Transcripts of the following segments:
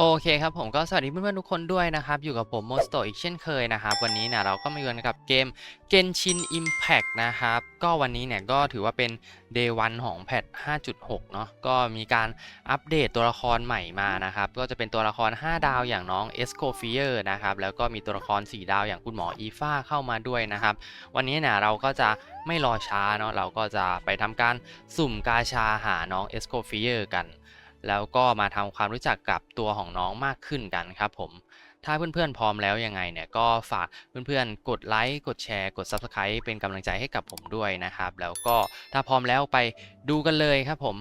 โอเคครับผมก็สวัสดีเพื่อนๆทุกคนด้วยนะครับ อยู่กับผมโมสโตอีกเช่นเคยนะครับ วันนี้เนี่ยเราก็มาอยู่กันกับเกม Genshin Impact นะครับ ก็วันนี้เนี่ยก็ถือว่าเป็น Day 1ของแพท 5.6 เนาะก็มีการอัปเดตตัวละครใหม่มานะครับ ก็จะเป็นตัวละคร 5 ดาวอย่างน้อง e s c o f i e r นะครับ แล้วก็มีตัวละคร 4 ดาวอย่างคุณหมออีฟ้าเข้ามาด้วยนะครับ วันนี้เนี่ยเราก็จะไม่รอช้าเนาะเราก็จะไปทำการสุ่มกาชาหาน้อง e s c o f i e r กัน แล้วก็มาทำความรู้จักกับตัวของน้องมากขึ้นกันครับผม ถ้าเพื่อนๆพร้อมแล้วยังไงเนี่ยก็ฝากเพื่อนๆ กดไลค์กดแชร์กด Subscribe เป็นกำลังใจให้กับผมด้วยนะครับ แล้วก็ถ้าพร้อมแล้วไปดูกันเลยครับผม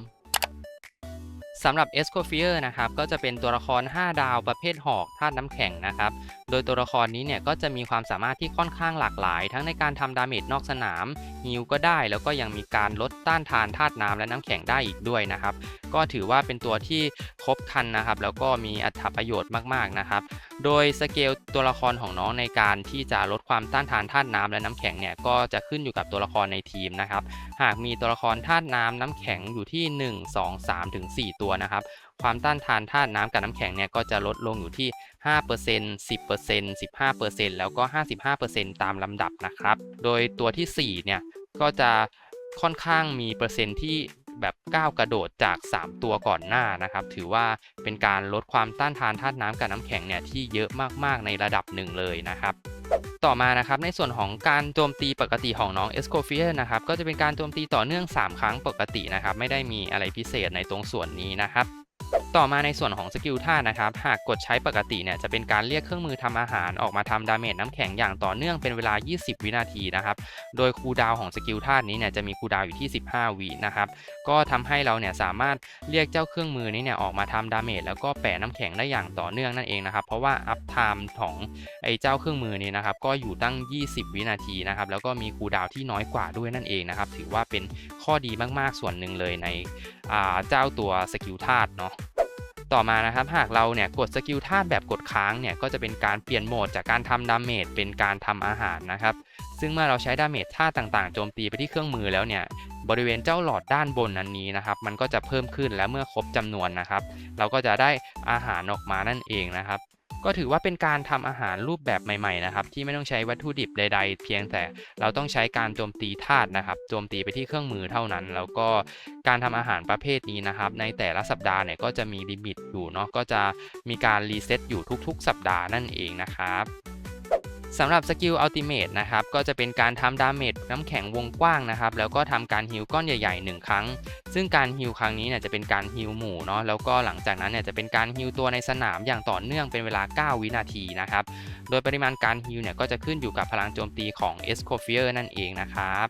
สำหรับ e s c o f i e r นะครับก็จะเป็นตัวละคร 5 ดาวประเภทหอกธาตุน้ำแข็งนะครับ โดยตัวละครนี้เนี่ยก็จะมีความสามารถที่ค่อนข้างหลากหลาย ทั้งในการทำดาเมจนอกสนามฮิลก็ได้ แล้วก็ยังมีการลดต้านทานธาตุน้ำและน้ำแข็งได้อีกด้วยนะครับ ก็ถือว่าเป็นตัวที่ครบครันนะครับ แล้วก็มีอัตประโยชน์มากๆนะครับ โดยสเกลตัวละครของน้องในการที่จะลดความต้านทานธาตุน้ำและน้ำแข็งเนี่ยก็จะขึ้นอยู่กับตัวละครในทีมนะครับ หากมีตัวละครธาตุน้ำน้ำแข็งอยู่ที่ 1 2 3ถึง4ตัวนะครับ ความต้านทานธาตุน้ำกับน้ำแข็งเนี่ยก็จะลดลงอยู่ที่ 5% 10% 15%แล้วก็ 55%ตามลำดับนะครับ โดยตัวที่ 4 เนี่ยก็จะค่อนข้างมีเปอร์เซ็นต์ที่แบบก้าวกระโดดจาก 3 ตัวก่อนหน้านะครับ ถือว่าเป็นการลดความต้านทานธาตุน้ำกับน้ำแข็งเนี่ยที่เยอะมากๆในระดับหนึ่งเลยนะครับ ต่อมานะครับในส่วนของการโจมตีปกติของน้องเอสโคฟิเอนะครับก็จะเป็นการโจมตีต่อเนื่อง 3 ครั้งปกตินะครับไม่ได้มีอะไรพิเศษในตรงส่วนนี้นะครับ ต่อมาในส่วนของสกิลท่านะครับ หากกดใช้ปกติเนี่ยจะเป็นการเรียกเครื่องมือทำอาหารออกมาทำดาเมจน้ำแข็งอย่างต่อเนื่องเป็นเวลา 20 วินาทีนะครับ โดยคูดาวของสกิลท่านี้เนี่ยจะมีคูดาวอยู่ที่ 15 วินะครับ ก็ทำให้เราเนี่ยสามารถเรียกเจ้าเครื่องมือนี้เนี่ยออกมาทำดาเมจแล้วก็แปะน้ำแข็งได้อย่างต่อเนื่องนั่นเองนะครับ เพราะว่าอัพไทม์ของไอ้เจ้าเครื่องมือนี้นะครับก็อยู่ตั้ง 20 วินาทีนะครับ แล้วก็มีคูดาวที่น้อยกว่าด้วยนั่นเองนะครับ ถือว่าเป็นข้อดีมากๆส่วนหนึ่งเลยในเจ้าตัวสกิลธาตุเนาะ ต่อมานะครับหากเราเนี่ยกดสกิลธาตุแบบกดค้างเนี่ยก็จะเป็นการเปลี่ยนโหมดจากการทำดาเมจเป็นการทำอาหารนะครับซึ่งเมื่อเราใช้ดาเมจธาตุต่างๆโจมตีไปที่เครื่องมือแล้วเนี่ยบริเวณเจ้าหลอดด้านบนนั้นนี้นะครับมันก็จะเพิ่มขึ้นและเมื่อครบจำนวนนะครับ เราก็จะได้อาหารออกมานั่นเองนะครับ ก็ถือว่าเป็นการทำอาหารรูปแบบใหม่ๆนะครับที่ไม่ต้องใช้วัตถุดิบใด ๆ เพียงแต่เราต้องใช้การโจมตีธาตุนะครับโจมตีไปที่เครื่องมือเท่านั้น แล้วก็การทำอาหารประเภทนี้นะครับ ในแต่ละสัปดาห์เนี่ยก็จะมีลิมิตอยู่เนาะก็จะมีการรีเซ็ตอยู่ทุกๆ สัปดาห์นั่นเองนะครับ สำหรับสกิลอัลติเมทนะครับก็จะเป็นการทำดาเมจน้ำแข็งวงกว้างนะครับแล้วก็ทำการฮิลก้อนใหญ่ๆ 1 ครั้ง ซึ่งการฮิลครั้งนี้เนี่ยจะเป็นการฮิลหมู่เนาะแล้วก็หลังจากนั้นเนี่ยจะเป็นการฮิลตัวในสนามอย่างต่อเนื่องเป็นเวลา 9 วินาทีนะครับโดยปริมาณการฮิลเนี่ยก็จะขึ้นอยู่กับพลังโจมตีของ e s c o f i e r นั่นเองนะครับ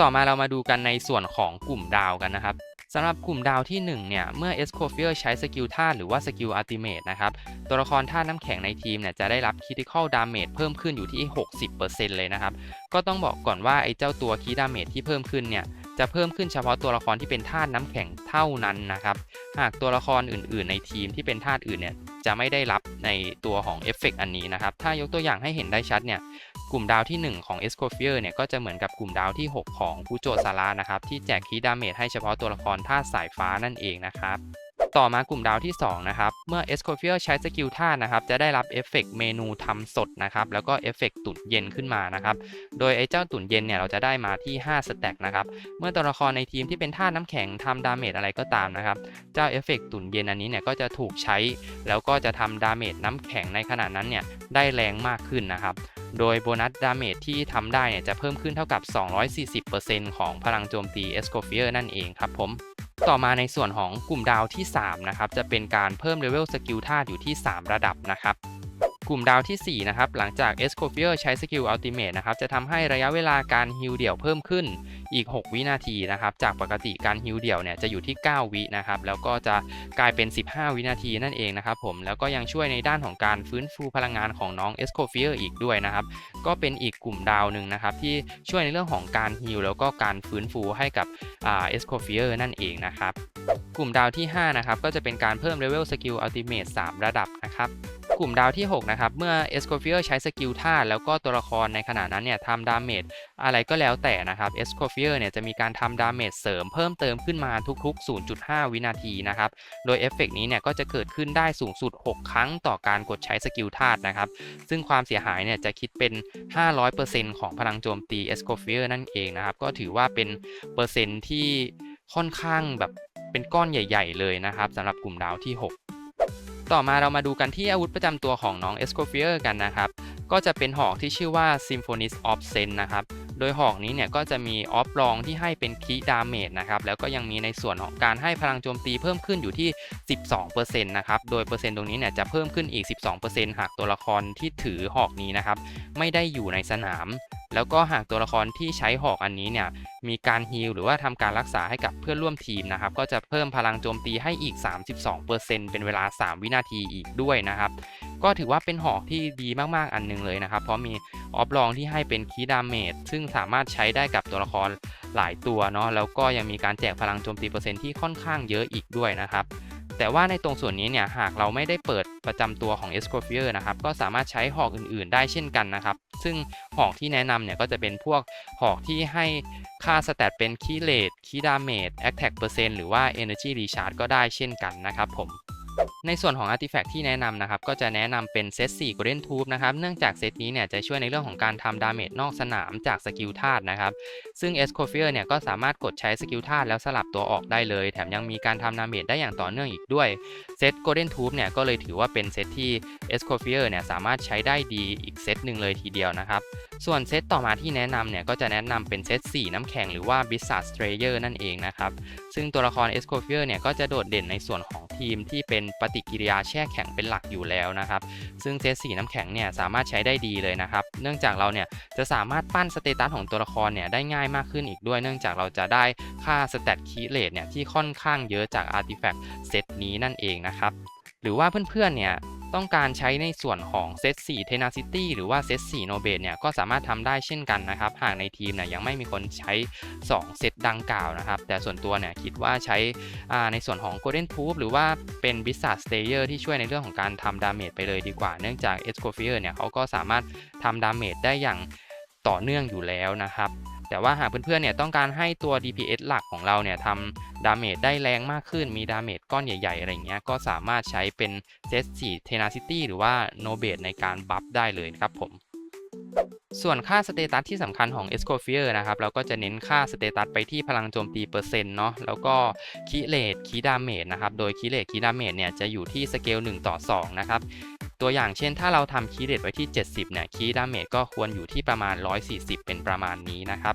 ต่อมาเรามาดูกันในส่วนของกลุ่มดาวกันนะครับ สำหรับกลุ่มดาวที่ 1 เนี่ย เมื่อ e s c o f i e r ใช้สกิลธาตุหรือว่าสกิลอัลติเมทนะครับ ตัวละครธาตุน้ำแข็งในทีมเนี่ยจะได้รับ Critical Damage เพิ่มขึ้นอยู่ที่ 60%เลยนะครับ ก็ต้องบอกก่อนว่าไอ้เจ้าตัวคีดาเมจที่เพิ่มขึ้นเนี่ยจะเพิ่มขึ้นเฉพาะตัวละครที่เป็นธาตุน้ำแข็งเท่านั้นนะครับ หากตัวละครอื่น ๆ ในทีมที่เป็นธาตุอื่นเนี่ยจะไม่ได้รับในตัวของเอฟเฟกอันนี้นะครับ ถ้ายกตัวอย่างให้เห็นได้ชัดเนี่ย กลุ่มดาวที่ 1 ของ e s c o f i e r เนี่ยก็จะเหมือนกับกลุ่มดาวที่ 6 ของฟูโจซาร่านะครับที่แจกคีดาเมจให้เฉพาะตัวละครธาตุสายฟ้านั่นเองนะครับต่อมากลุ่มดาวที่ 2 นะครับ เมื่อ e s c o f i e r ใช้สกิลธานะครับ จะได้รับเอฟเฟกเมนูทำสดนะครับ แล้วก็เอฟเฟกตุ๋นเย็นขึ้นมานะครับ โดยไอ้เจ้าตุ๋นเย็นเนี่ย เราจะได้มาที่ 5 สแต็กนะครับ เมื่อตัวละครในทีมที่เป็นธาน้ำแข็งทำดาเมจอะไรก็ตามนะครับ เจ้าเอฟเฟกตุ๋นเย็นอันนี้เนี่ยก็จะถูกใช้ แล้วก็จะทำดาเมจน้ำแข็งในขณะนั้นเนี่ยได้แรงมากขึ้นนะครับ โดยโบนัสดาเมจที่ทำได้เนี่ยจะเพิ่มขึ้นเท่ากับ 240%ของพลังโจมตี e s c o f i e r นั่นเองครับผมต่อมาในส่วนของกลุ่มดาวที่ 3 นะครับ จะเป็นการเพิ่มเลเวลสกิลธาตุอยู่ที่ 3 ระดับนะครับ กลุ่มดาวที่ 4 นะครับ หลังจาก e s c o f i e r ใช้สกิลอัลติเมทนะครับ จะทำให้ระยะเวลาการฮิลเดี่ยวเพิ่มขึ้นอีก 6 วินาทีนะครับ จากปกติการฮิลเดี่ยวเนี่ยจะอยู่ที่ 9 วินะครับ แล้วก็จะกลายเป็น 15 วินาทีนั่นเองนะครับผม แล้วก็ยังช่วยในด้านของการฟื้นฟูพลังงานของน้อง e s c o f i e r อีกด้วยนะครับ ก็เป็นอีกกลุ่มดาวหนึ่งนะครับที่ช่วยในเรื่องของการฮิลแล้วก็การฟื้นฟูให้กับอ่า e s c o f i e r นั่นเองนะครับ กลุ่มดาวที่ 5 นะครับ ก็จะเป็นการเพิ่มเลเวลสกิลอัลติเมท3ระดับนะครับ กลุ่มดาวที่ 6 นะครับ เมื่อเอสโคฟิเอใช้สกิลท่าตุแล้วก็ตัวละครในขณะนั้นเนี่ยทำดาเมจอะไรก็แล้วแต่นะครับเอสโคฟิเอเนี่ยจะมีการทำดาเมจเสริมเพิ่มเติมขึ้นมาทุก ๆ 0.5 วินาทีนะครับ โดยเอฟเฟกต์นี้เนี่ยก็จะเกิดขึ้นได้สูงสุด 6 ครั้งต่อการกดใช้สกิลธาตุนะครับ ซึ่งความเสียหายเนี่ยจะคิดเป็น 500%ของพลังโจมตีเอสโคฟิเอนั่นเองนะครับ ก็ถือว่าเป็นเปอร์เซ็นต์ที่ค่อนข้างแบบเป็นก้อนใหญ่ ๆ เลยนะครับสำหรับกลุ่มดาวที่ 6 ต่อมาเรามาดูกันที่อาวุธประจำตัวของน้องเอสโคเฟิเอกันนะครับ ก็จะเป็นหอกที่ชื่อว่า Symphonist of Zen นะครับ โดยหอกนี้เนี่ยก็จะมีออฟรองที่ให้เป็นคีดาเมจนะครับ แล้วก็ยังมีในส่วนของการให้พลังโจมตีเพิ่มขึ้นอยู่ที่ 12%นะครับ โดยเปอร์เซ็นต์ตรงนี้เนี่ยจะเพิ่มขึ้นอีก 12%หากตัวละครที่ถือหอกนี้นะครับไม่ได้อยู่ในสนาม แล้วก็หากตัวละครที่ใช้หอกอันนี้เนี่ยมีการฮีลหรือว่าทำการรักษาให้กับเพื่อนร่วมทีมนะครับก็จะเพิ่มพลังโจมตีให้อีก 32%เป็นเวลา 3 วินาทีอีกด้วยนะครับก็ถือว่าเป็นหอกที่ดีมากๆอันหนึงเลยนะครับ เพราะมีออฟลองที่ให้เป็นคีดาเมจซึ่งสามารถใช้ได้กับตัวละครหลายตัวเนาะแล้วก็ยังมีการแจกพลังโจมตีเปอร์เซ็นต์ที่ค่อนข้างเยอะอีกด้วยนะครับแต่ว่าในตรงส่วนนี้เนี่ยหากเราไม่ได้เปิดประจำตัวของ e s c o f i e r นะครับก็สามารถใช้หอกอื่นๆ ได้เช่นกันนะครับ ซึ่งหอกที่แนะนำเนี่ยก็จะเป็นพวกหอกที่ให้ค่าสแตทเป็นคีเลตคีดาเมจแอคแท็กเปอร์เซ็นต์หรือว่า Energy Recharge ก็ได้เช่นกันนะครับผม ในส่วนของ Artifact ที่แนะนำนะครับก็จะแนะนำเป็นเซต4 Golden Tube นะครับเนื่องจากเซตนี้เนี่ยจะช่วยในเรื่องของการทำดาเมจนอกสนามจากสกิลธาตุนะครับซึ่ง e s c o f i e r เนี่ยก็สามารถกดใช้สกิลธาตุแล้วสลับตัวออกได้เลย แถมยังมีการทำดาเมจได้อย่างต่อเนื่องอีกด้วยเซต Golden Tube เนี่ยก็เลยถือว่าเป็นเซตที่ e s c o f i e r เนี่ยสามารถใช้ได้ดีอีกเซตหนึ่งเลยทีเดียวนะครับส่วนเซตต่อมาที่แนะนำเนี่ยก็จะแนะนำเป็นเซต4 น้ำแข็งหรือว่า b i z z a r d Strayer นั่นเองนะครับซึ่งตัวละคร e s c o f i e r เนี่ยก็จะโดดเด่นในส่วนของทีมที่เป็นปฏิกิริยาแช่แข็งเป็นหลักอยู่แล้วนะครับ ซึ่งเซตสีน้ำแข็งเนี่ยสามารถใช้ได้ดีเลยนะครับ เนื่องจากเราเนี่ยจะสามารถปั้นสเตตัสของตัวละครเนี่ยได้ง่ายมากขึ้นอีกด้วย เนื่องจากเราจะได้ค่าสเตตคีเลตเนี่ยที่ค่อนข้างเยอะจากอาร์ติแฟกต์เซตนี้นั่นเองนะครับ หรือว่าเพื่อนๆเนี่ย ต้องการใช้ในส่วนของเซต4 Tenacity หรือว่าเซต4 n o b a t เนี่ยก็สามารถทำได้เช่นกันนะครับ หากในทีมเนี่ยยังไม่มีคนใช้ 2 เซตดังกล่าวนะครับ แต่ส่วนตัวเนี่ยคิดว่าใช้ในส่วนของ Golden Tube หรือว่าเป็น b i z a r d Slayer ที่ช่วยในเรื่องของการทำดาเมจไปเลยดีกว่า เนื่องจาก e s c o f i e r เนี่ยเขาก็สามารถทำดาเมจได้อย่างต่อเนื่องอยู่แล้วนะครับ แต่ว่าหากเพื่อนๆเนี่ยต้องการให้ตัว DPS หลักของเราเนี่ยทำดาเมจได้แรงมากขึ้น มีดาเมจก้อนใหญ่ๆ อะไรเงี้ย ก็สามารถใช้เป็นเซต4 Tenacity หรือว่า No b a t ในการบัฟได้เลยครับผมส่วนค่าสเตตัสที่สำคัญของ e s c o f i e r นะครับเราก็จะเน้นค่าสเตตัสไปที่พลังโจมตีเปอร์เซ็นต์เนาะแล้วก็คีเลตคีดาเมจนะครับโดยคีเลตคีดาเมจเนี่ยจะอยู่ที่สเกล1ต่อ2นะครับ ตัวอย่างเช่นถ้าเราทำคีย์เรตไว้ที่ 70 เนี่ย คีย์ดาเมจก็ควรอยู่ที่ประมาณ 140 เป็นประมาณนี้นะครับ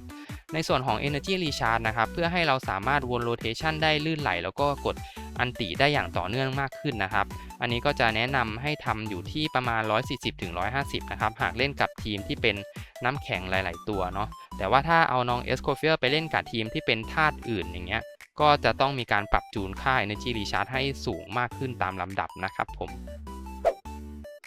ในส่วนของ Energy Recharge นะครับ เพื่อให้เราสามารถวน rotation ได้ลื่นไหล แล้วก็กดอันติได้อย่างต่อเนื่องมากขึ้นนะครับ อันนี้ก็จะแนะนำให้ทำอยู่ที่ประมาณ 140-150 นะครับ หากเล่นกับทีมที่เป็นน้ำแข็งหลาย ๆ ตัวเนาะ แต่ว่าถ้าเอาน้อง e s c o f i e r ไปเล่นกับทีมที่เป็นธาตุอื่นอย่างเงี้ย ก็จะต้องมีการปรับจูนค่า Energy Recharge ให้สูงมากขึ้นตามลำดับนะครับผม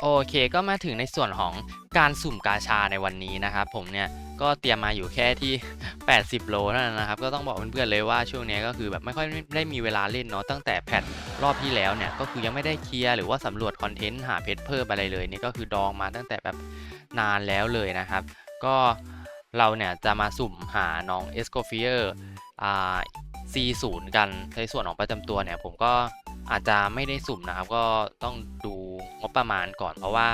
โอเคก็มาถึงในส่วนของการสุ่มกาชาในวันนี้นะครับผมเนี่ยก็เตรียมมาอยู่แค่ที่ 80 โลเท่านั้นนะครับ ก็ต้องบอกเพื่อนๆเลยว่าช่วงนี้ก็คือแบบไม่ค่อยได้มีเวลาเล่นเนาะตั้งแต่แพทรอบที่แล้วเนี่ยก็คือยังไม่ได้เคลียร์หรือว่าสำรวจคอนเทนต์หาเพชรเพิ่มอะไรเลยนี่ก็คือดองมาตั้งแต่แบบนานแล้วเลยนะครับ ก็เราเนี่ยจะมาสุ่มหาน้องเอสโคฟิเออร์อ่า C0 กันในส่วนของประจำตัวเนี่ยผมก็อาจจะไม่ได้สุ่มนะครับ ก็ต้องดูงบประมาณก่อน เพราะว่า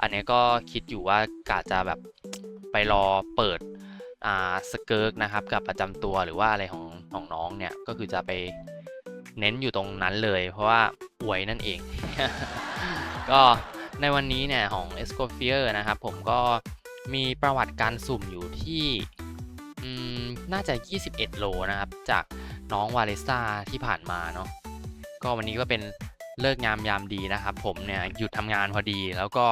อันนี้ก็คิดอยู่ว่ากาจะแบบไปรอเปิดอ่าสเกิร์กนะครับ กับประจำตัวหรือว่าอะไรของของน้องเนี่ยก็คือจะไปเน้นอยู่ตรงนั้นเลย เพราะว่าอวยนั่นเอง ก็ในวันนี้เนี่ยของ e s c o f i e r นะครับ ผมก็มีประวัติการสุ่มอยู่ที่น่าจะ 21 โลนะครับ จาก น้องวาเลซ่าที่ผ่านมาเนาะก็วันนี้ก็เป็นเลิกงามยามดีนะครับ ผมเนี่ยหยุดทำงานพอดี แล้วก็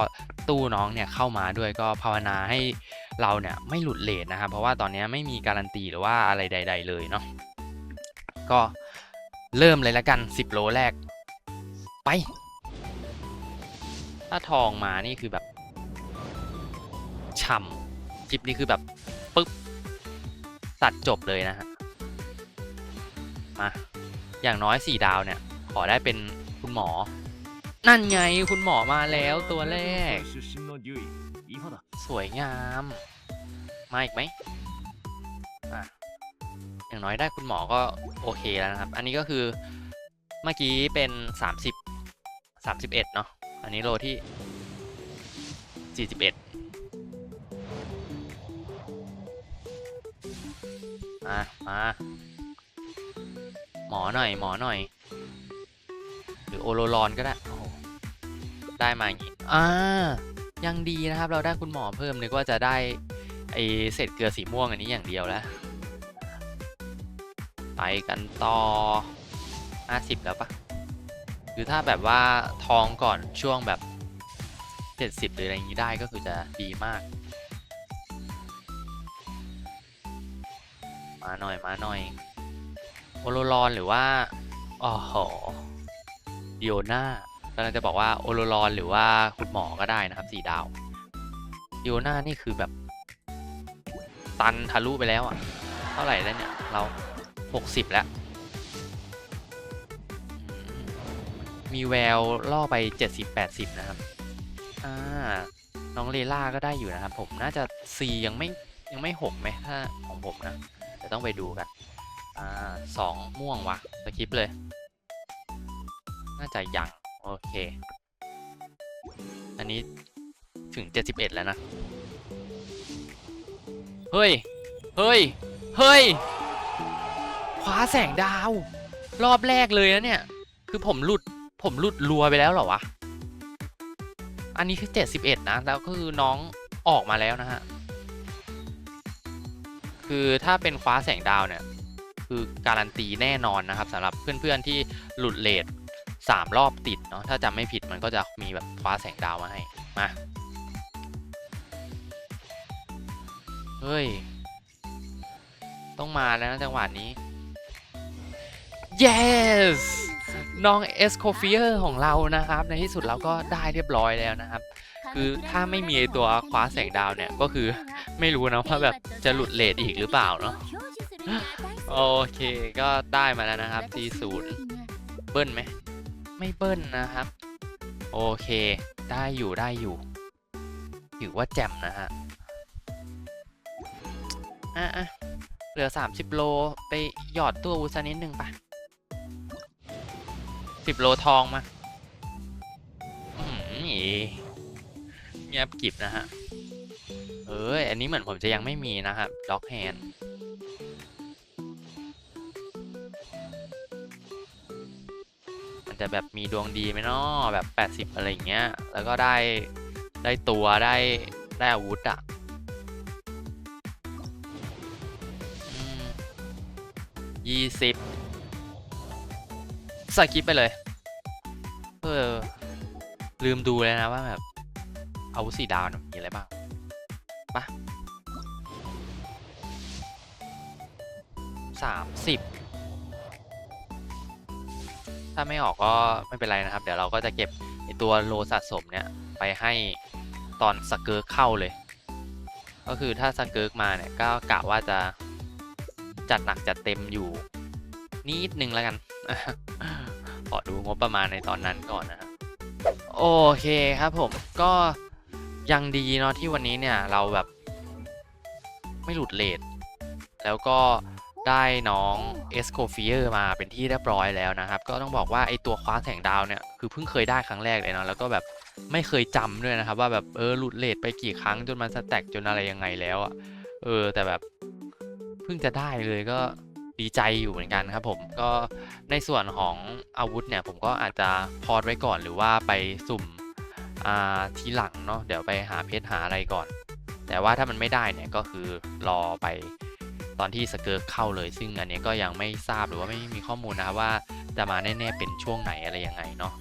ตู้น้องเนี่ยเข้ามาด้วยก็ภาวนาให้เราเนี่ยไม่หลุดเลทนะครับ เพราะว่าตอนนี้ไม่มีการันตีหรือว่าอะไรใด ๆ เลยเนาะก็เริ่มเลยละกัน 10 โลแรก ไป ถ้าทองมานี่คือแบบฉ่ำจิบนี่คือแบบปึ๊บตัดจบเลยนะฮะ มา อย่างน้อย 4 ดาวเนี่ย ขอได้เป็นคุณหมอ นั่นไงคุณหมอมาแล้วตัวแรก สวยงาม มาอีกไหมออย่างน้อยได้คุณหมอก็โอเคแล้วนะครับ อันนี้ก็คือเมื่อกี้เป็น 30 31เนาะ อันนี้โลที่ 41อะมา หมอหน่อยหมอหน่อย หรือโอโลรอนก็ได้โอ้โหได้มาอย่างงี้อ่ายังดีนะครับ เราได้คุณหมอเพิ่มนึกว่าจะได้ไอเศษเกลือสีม่วงอันนี้อย่างเดียวแล้ว ไปกันต่อ 50 แล้วปะคือถ้าแบบว่าทองก่อนช่วงแบบ 70 หรืออะไรอย่างนี้ได้ก็คือจะดีมาก มาหน่อยมาหน่อย โอโลรอนหรือว่าอ๋อโหโอน่ากำลังจะบอกว่าโอโลรอนหรือว่าคุณหมอก็ได้นะครับสี่ดาวโอน่านี่คือแบบ ตันทะลุไปแล้วอะ เท่าไหร่แล้วเนี่ย เรา60แล้ว มีแววล่อไป70-80นะครับ อ่า น้องเลล่าก็ได้อยู่นะครับ ผมน่าจะ C ยังไม่ยังไม่หกไหมถ้าของผมนะเดี๋ยวต้องไปดูกัน อ่าสองม่วงวะสกิปเลย น่าจะยัง โอเค อันนี้ถึง 71 แล้วนะ เฮ้ย เฮ้ย เฮ้ยคว้าแสงดาว รอบแรกเลยนะเนี่ย คือผมหลุด ผมหลุดรัวไปแล้วเหรอวะ อันนี้คือ 71 นะ แล้วก็คือน้องออกมาแล้วนะฮะ คือถ้าเป็นคว้าแสงดาวเนี่ย คือการันตีแน่นอนนะครับสำหรับเพื่อนๆที่หลุดเลทสามรอบติดเนาะถ้าจำไม่ผิดมันก็จะมีแบบคว้าแสงดาวมาให้มาเฮ้ย ต้องมาแล้วนะจังหวะนี้ yes น้องเอสโคฟิเออร์ของเรานะครับ ในที่สุดเราก็ได้เรียบร้อยแล้วนะครับ คือถ้าไม่มีตัวคว้าแสงดาวเนี่ย ก็คือไม่รู้นะว่าแบบจะหลุดเลทอีกหรือเปล่าเนาะ โอเคก็ได้มาแล้วนะครับ T0 เบิ้ลไหมไม่เบิ้ลนะครับ โอเค ได้อยู่ได้อยู่ ถือว่าแจ่มนะฮะอะอะเหลือ 30 โลไปหยอดตัวอุซานิดหนึ่งปะ10โลทองมาอืมอีเงียบกิบนะฮะ เอ้ยอันนี้เหมือนผมจะยังไม่มีนะครับล็อกแฮน มันจะแบบมีดวงดีไหมเนาะแบบ 80 อะไรอย่างเงี้ย แล้วก็ได้ได้ตัวได้ได้อาวุธอะยี่สิบสกิปไปเลย เออ ลืมดูเลยนะว่าแบบอาวุธสีดาวมีอะไรบ้างปะสามสิบ ถ้าไม่ออกก็ไม่เป็นไรนะครับ เดี๋ยวเราก็จะเก็บตัวโลสะสมเนี่ยไปให้ตอนสเกิร์กเข้าเลย ก็คือถ้าสเกิร์กมาเนี่ยก็กะว่าจะจัดหนักจัดเต็มอยู่นิดนึงแล้วกันขอดูงบประมาณในตอนนั้นก่อนนะโอเคครับผมก็ยังดีเนาะที่วันนี้เนี่ยเราแบบไม่หลุดเลทแล้วก็ ได้น้องเอสโคฟิเออร์มาเป็นที่เรียบร้อยแล้วนะครับ ก็ต้องบอกว่าไอตัวคว้าแสงดาวเนี่ยคือเพิ่งเคยได้ครั้งแรกเลยเนาะแล้วก็แบบไม่เคยจำด้วยนะครับ ว่าแบบเออหลุดเลทไปกี่ครั้งจนมันสแต็กจนอะไรยังไงแล้วอะเออแต่แบบเพิ่งจะได้เลยก็ดีใจอยู่เหมือนกันครับผมก็ในส่วนของอาวุธเนี่ยผมก็อาจจะพอดไว้ก่อนหรือว่าไปสุ่มอ่าทีหลังเนาะเดี๋ยวไปหาเพชรหาอะไรก่อน แต่ว่าถ้ามันไม่ได้เนี่ยก็คือรอไป ตอนที่สเกิร์เข้าเลย ซึ่งอันนี้ก็ยังไม่ทราบหรือว่าไม่มีข้อมูลนะครับว่าจะมาแน่ๆเป็นช่วงไหนอะไรยังไงเนาะ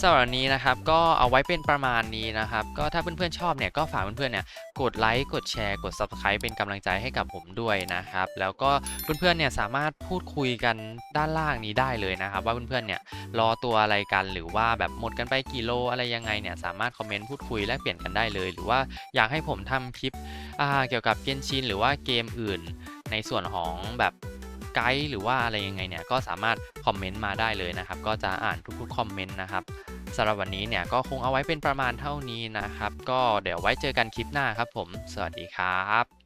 สำหรับวันนี้นะครับก็เอาไว้เป็นประมาณนี้นะครับ ก็ถ้าเพื่อนๆชอบเนี่ยก็ฝากเพื่อนๆเนี่ยกดไลค์กดแชร์กด Subscribe เป็นกำลังใจให้กับผมด้วยนะครับ แล้วก็เพื่อนๆเนี่ยสามารถพูดคุยกันด้านล่างนี้ได้เลยนะครับ ว่าเพื่อนๆเนี่ยรอตัวอะไรกันหรือว่าแบบหมดกันไปกี่โลอะไรยังไงเนี่ยสามารถคอมเมนต์พูดคุยแลกเปลี่ยนกันได้เลย หรือว่าอยากให้ผมทำคลิปเกี่ยวกับเกนชินหรือว่าเกมอื่น ในส่วนของแบบ ไกด์หรือว่าอะไรยังไงเนี่ยก็สามารถคอมเมนต์มาได้เลยนะครับ ก็จะอ่านทุกๆคอมเมนต์นะครับสำหรับวันนี้เนี่ยก็คงเอาไว้เป็นประมาณเท่านี้นะครับ ก็เดี๋ยวไว้เจอกันคลิปหน้าครับผม สวัสดีครับ